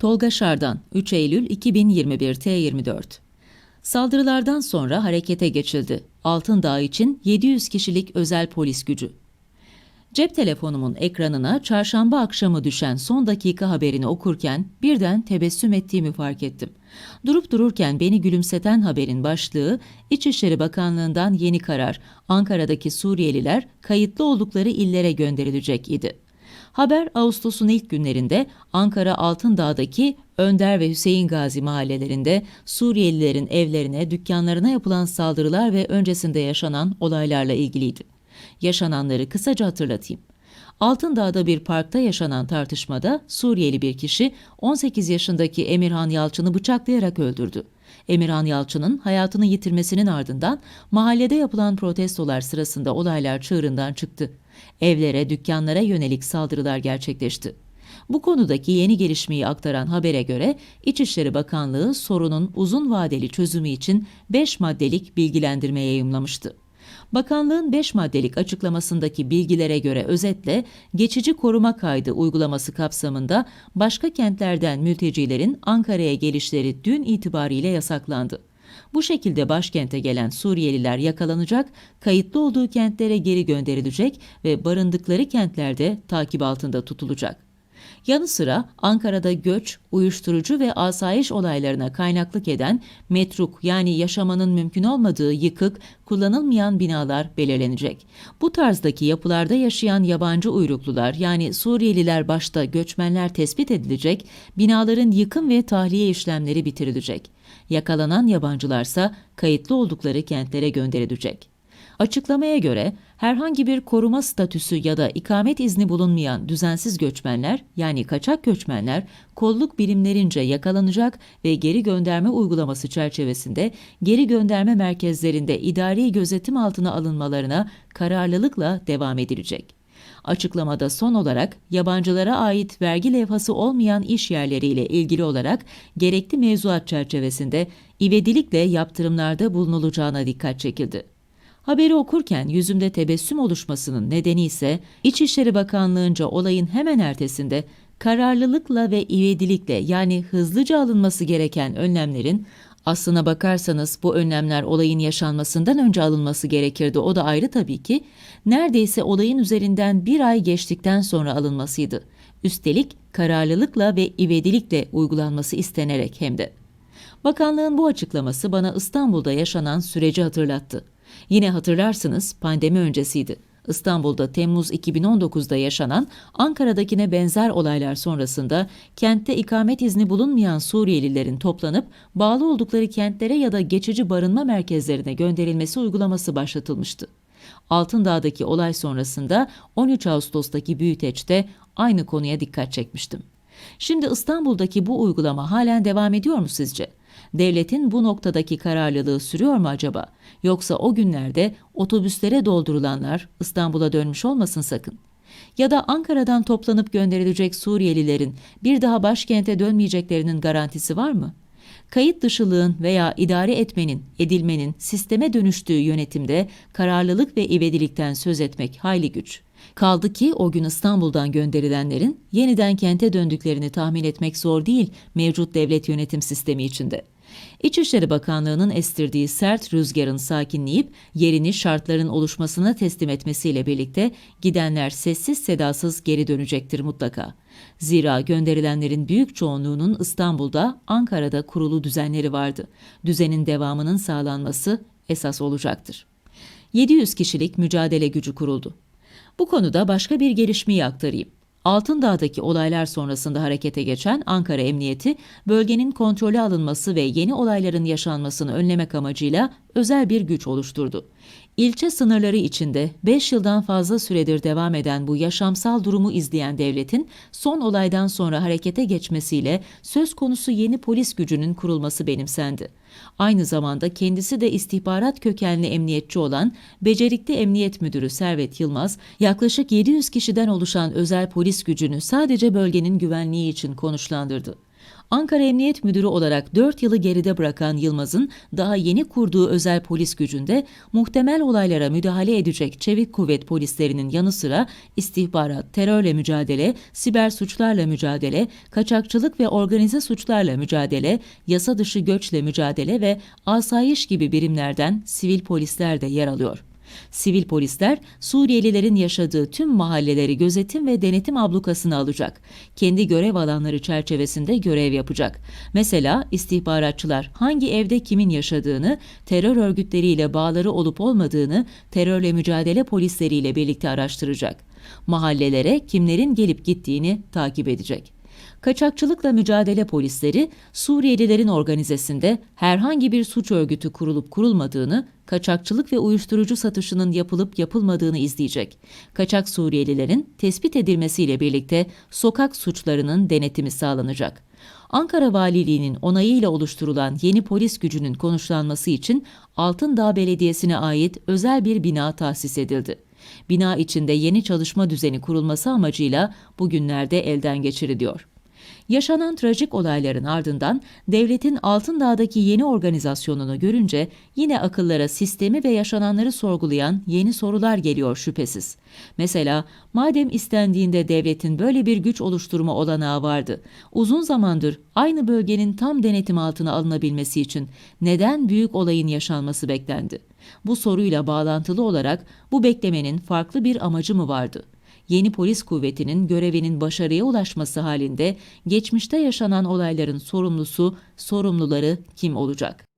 Tolga Şardan, 3 Eylül 2021 T24 Saldırılardan sonra harekete geçildi. Altındağ için 700 kişilik özel polis gücü. Cep telefonumun ekranına çarşamba akşamı düşen son dakika haberini okurken birden tebessüm ettiğimi fark ettim. Durup dururken beni gülümseten haberin başlığı İçişleri Bakanlığı'ndan yeni karar Ankara'daki Suriyeliler kayıtlı oldukları illere gönderilecek idi. Haber Ağustos'un ilk günlerinde Ankara Altındağ'daki Önder ve Hüseyin Gazi mahallelerinde Suriyelilerin evlerine, dükkanlarına yapılan saldırılar ve öncesinde yaşanan olaylarla ilgiliydi. Yaşananları kısaca hatırlatayım. Altındağ'da bir parkta yaşanan tartışmada Suriyeli bir kişi 18 yaşındaki Emirhan Yalçın'ı bıçaklayarak öldürdü. Emirhan Yalçın'ın hayatını yitirmesinin ardından mahallede yapılan protestolar sırasında olaylar çığırından çıktı. Evlere, dükkanlara yönelik saldırılar gerçekleşti. Bu konudaki yeni gelişmeyi aktaran habere göre İçişleri Bakanlığı sorunun uzun vadeli çözümü için 5 maddelik bilgilendirme yayımlamıştı. Bakanlığın 5 maddelik açıklamasındaki bilgilere göre özetle geçici koruma kaydı uygulaması kapsamında başka kentlerden mültecilerin Ankara'ya gelişleri dün itibariyle yasaklandı. Bu şekilde başkente gelen Suriyeliler yakalanacak, kayıtlı olduğu kentlere geri gönderilecek ve barındıkları kentlerde takip altında tutulacak. Yanı sıra Ankara'da göç, uyuşturucu ve asayiş olaylarına kaynaklık eden metruk yani yaşamanın mümkün olmadığı yıkık, kullanılmayan binalar belirlenecek. Bu tarzdaki yapılarda yaşayan yabancı uyruklular yani Suriyeliler başta göçmenler tespit edilecek, binaların yıkım ve tahliye işlemleri bitirilecek. Yakalanan yabancılarsa kayıtlı oldukları kentlere gönderilecek. Açıklamaya göre herhangi bir koruma statüsü ya da ikamet izni bulunmayan düzensiz göçmenler yani kaçak göçmenler kolluk birimlerince yakalanacak ve geri gönderme uygulaması çerçevesinde geri gönderme merkezlerinde idari gözetim altına alınmalarına kararlılıkla devam edilecek. Açıklamada son olarak yabancılara ait vergi levhası olmayan iş yerleriyle ilgili olarak gerekli mevzuat çerçevesinde ivedilikle yaptırımlarda bulunulacağına dikkat çekildi. Haberi okurken yüzümde tebessüm oluşmasının nedeni ise İçişleri Bakanlığı'nca olayın hemen ertesinde kararlılıkla ve ivedilikle yani hızlıca alınması gereken önlemlerin aslına bakarsanız bu önlemler olayın yaşanmasından önce alınması gerekirdi. O da ayrı tabii ki. Neredeyse olayın üzerinden bir ay geçtikten sonra alınmasıydı. Üstelik kararlılıkla ve ivedilikle uygulanması istenerek hem de. Bakanlığın bu açıklaması bana İstanbul'da yaşanan süreci hatırlattı. Yine hatırlarsınız pandemi öncesiydi. İstanbul'da Temmuz 2019'da yaşanan Ankara'dakine benzer olaylar sonrasında kentte ikamet izni bulunmayan Suriyelilerin toplanıp bağlı oldukları kentlere ya da geçici barınma merkezlerine gönderilmesi uygulaması başlatılmıştı. Altındağ'daki olay sonrasında 13 Ağustos'taki büyüteçte aynı konuya dikkat çekmiştim. Şimdi İstanbul'daki bu uygulama halen devam ediyor mu sizce? Devletin bu noktadaki kararlılığı sürüyor mu acaba? Yoksa o günlerde otobüslere doldurulanlar İstanbul'a dönmüş olmasın sakın. Ya da Ankara'dan toplanıp gönderilecek Suriyelilerin bir daha başkente dönmeyeceklerinin garantisi var mı? Kayıt dışılığın veya idare etmenin, edilmenin sisteme dönüştüğü yönetimde kararlılık ve ivedilikten söz etmek hayli güç. Kaldı ki o gün İstanbul'dan gönderilenlerin yeniden kente döndüklerini tahmin etmek zor değil mevcut devlet yönetim sistemi içinde. İçişleri Bakanlığı'nın estirdiği sert rüzgarın sakinleyip yerini şartların oluşmasına teslim etmesiyle birlikte gidenler sessiz sedasız geri dönecektir mutlaka. Zira gönderilenlerin büyük çoğunluğunun İstanbul'da, Ankara'da kurulu düzenleri vardı. Düzenin devamının sağlanması esas olacaktır. 700 kişilik mücadele gücü kuruldu. Bu konuda başka bir gelişmeyi aktarayım. Altındağ'daki olaylar sonrasında harekete geçen Ankara Emniyeti, bölgenin kontrolü alınması ve yeni olayların yaşanmasını önlemek amacıyla özel bir güç oluşturdu. İlçe sınırları içinde 5 yıldan fazla süredir devam eden bu yaşamsal durumu izleyen devletin son olaydan sonra harekete geçmesiyle söz konusu yeni polis gücünün kurulması benimsendi. Aynı zamanda kendisi de istihbarat kökenli emniyetçi olan becerikli emniyet müdürü Servet Yılmaz, yaklaşık 700 kişiden oluşan özel polis gücünü sadece bölgenin güvenliği için konuşlandırdı. Ankara Emniyet Müdürü olarak 4 yılı geride bırakan Yılmaz'ın daha yeni kurduğu özel polis gücünde muhtemel olaylara müdahale edecek çevik kuvvet polislerinin yanı sıra istihbarat, terörle mücadele, siber suçlarla mücadele, kaçakçılık ve organize suçlarla mücadele, yasa dışı göçle mücadele ve asayiş gibi birimlerden sivil polisler de yer alıyor. Sivil polisler Suriyelilerin yaşadığı tüm mahalleleri gözetim ve denetim ablukasına alacak. Kendi görev alanları çerçevesinde görev yapacak. Mesela istihbaratçılar hangi evde kimin yaşadığını, terör örgütleriyle bağları olup olmadığını terörle mücadele polisleriyle birlikte araştıracak. Mahallelere kimlerin gelip gittiğini takip edecek. Kaçakçılıkla mücadele polisleri Suriyelilerin organizesinde herhangi bir suç örgütü kurulup kurulmadığını, kaçakçılık ve uyuşturucu satışının yapılıp yapılmadığını izleyecek. Kaçak Suriyelilerin tespit edilmesiyle birlikte sokak suçlarının denetimi sağlanacak. Ankara Valiliği'nin onayıyla oluşturulan yeni polis gücünün konuşlanması için Altındağ Belediyesi'ne ait özel bir bina tahsis edildi. Bina içinde yeni çalışma düzeni kurulması amacıyla bugünlerde elden geçiriliyor. Yaşanan trajik olayların ardından devletin Altındağ'daki yeni organizasyonunu görünce yine akıllara sistemi ve yaşananları sorgulayan yeni sorular geliyor şüphesiz. Mesela madem istendiğinde devletin böyle bir güç oluşturma olanağı vardı, uzun zamandır aynı bölgenin tam denetim altına alınabilmesi için neden büyük olayın yaşanması beklendi? Bu soruyla bağlantılı olarak bu beklemenin farklı bir amacı mı vardı? Yeni polis kuvvetinin görevinin başarıya ulaşması halinde geçmişte yaşanan olayların sorumlusu, sorumluları kim olacak?